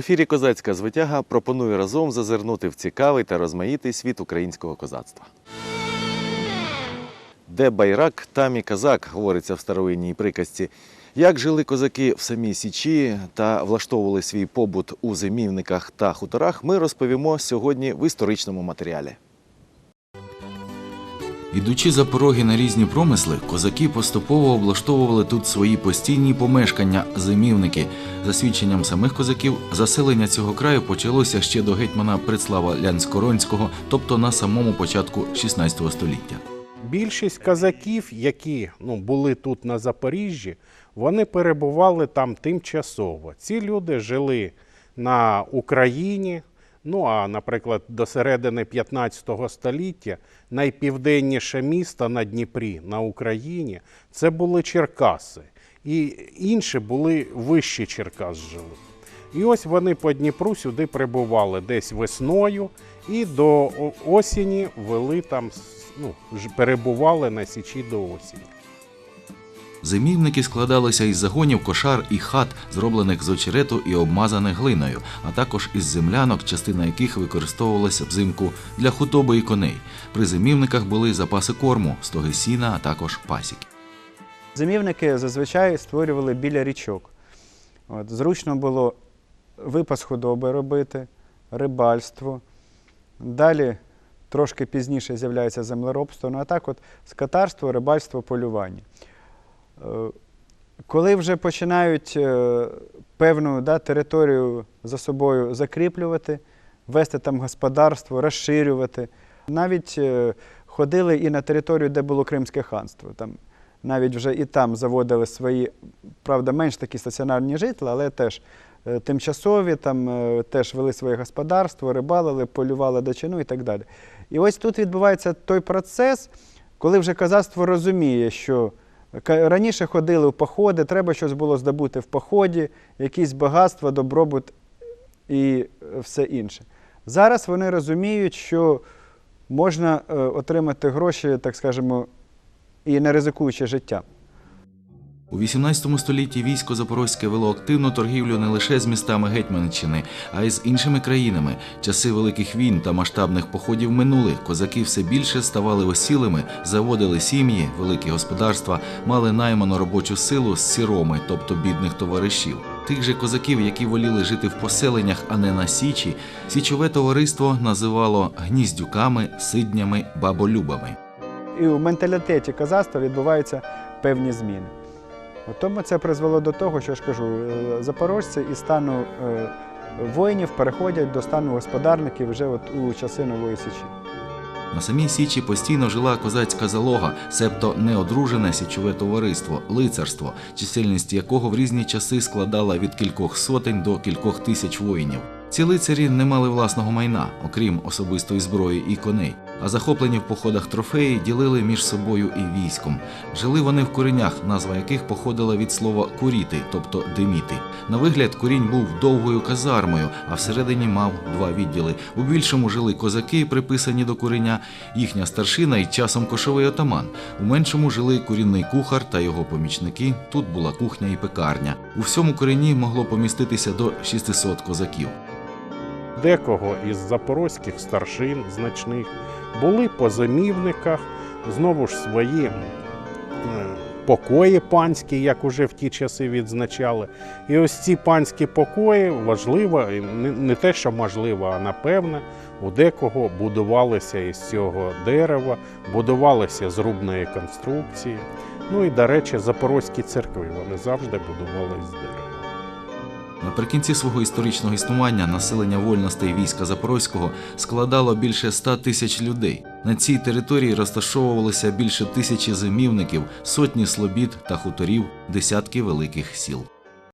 Ефірі Козацька звитяга пропоную разом зазирнути в цікавий та розмаїтий світ українського козацтва. Де байрак, там і казак, говориться в старовинній приказці. Як жили козаки в самій Січі та влаштовували свій побут у зимівниках та хуторах, ми розповімо сьогодні в історичному матеріалі. Ідучи за пороги на різні промисли, козаки поступово облаштовували тут свої постійні помешкання, зимівники. За свідченням самих козаків, заселення цього краю почалося ще до гетьмана Прицлава Лянськоронського, тобто на самому початку 16 століття. Більшість казаків, які ну, були тут на Запоріжжі, вони перебували там тимчасово. Ці люди жили на Україні. Ну а, наприклад, до середини 15 століття найпівденніше місто на Дніпрі на Україні це були Черкаси. І інші були вищі Черкас жили. І ось вони по Дніпру сюди прибували десь весною і до осені вели там, ну, перебували на Січі до осені. Зимівники складалися із загонів кошар і хат, зроблених з очерету і обмазаних глиною, а також із землянок, частина яких використовувалася взимку для худоби і коней. При зимівниках були запаси корму, стоги сіна, а також пасіки. Зимівники зазвичай створювали біля річок. От, зручно було випас худоби робити, рибальство. Далі трошки пізніше з'являється землеробство. Ну а так от скотарство, рибальство, полювання. Е, Коли вже починають е, певну да, територію за собою закріплювати, вести там господарство, розширювати, навіть е, ходили і на територію, де було Кримське ханство. Там навіть вже і там заводили свої, правда, менш такі стаціонарні житла, але теж тимчасові, там теж вели своє господарство, рибалили, полювали дичину і так далі. І ось тут відбувається той процес, коли вже козацтво розуміє, що раніше ходили в походи, треба щось було здобути в поході, якісь багатства, добробут і е, все інше. Зараз вони розуміють, що можна е, отримати гроші, так скажемо, і не ризикуючи життям. У 18 столітті військо Запорозьке вело активну торгівлю не лише з містами Гетьманщини, а й з іншими країнами. Часи великих війн та масштабних походів минули. Козаки все більше ставали осілими, заводили сім'ї, великі господарства, мали найману робочу силу з сіроми, тобто бідних товаришів. Тих же козаків, які воліли жити в поселеннях, а не на січі, січове товариство називало гніздюками, сиднями, баболюбами. І в менталітеті козацтва відбуваються певні зміни. Тому це призвело до того, що я ж кажу, е, запорожці із стану е, воїнів переходять до стану господарників вже от у часи Нової Січі. На самій Січі постійно жила козацька залога, себто неодружене січове товариство, лицарство, чисельність якого в різні часи складала від кількох сотень до кількох тисяч воїнів. Ці лицарі не мали власного майна, окрім особистої зброї і коней. А захоплені в походах трофеї ділили між собою і військом. Жили вони в куренях, назва яких походила від слова куріти, тобто диміти. На вигляд курінь був довгою казармою, а всередині мав два відділи. У більшому жили козаки, приписані до куреня, їхня старшина і часом кошовий отаман. У меншому жили курінний кухар та його помічники. Тут була кухня і пекарня. У всьому курені могло поміститися до 600 козаків. Декого із запорозьких старшин значних були по замівниках, знову ж свої покої панські, як уже в ті часи відзначали. І ось ці панські покої важливо, не, те, що можливо, а напевне, у декого будувалися із цього дерева, будувалися з рубної конструкції. Ну і, до речі, запорозькі церкви вони завжди будували з дерева. Наприкінці свого історичного існування населення вольностей війська Запорозького складало більше 100 тисяч людей. На цій території розташовувалося більше тисячі зимівників, сотні слобід та хуторів, десятки великих сіл.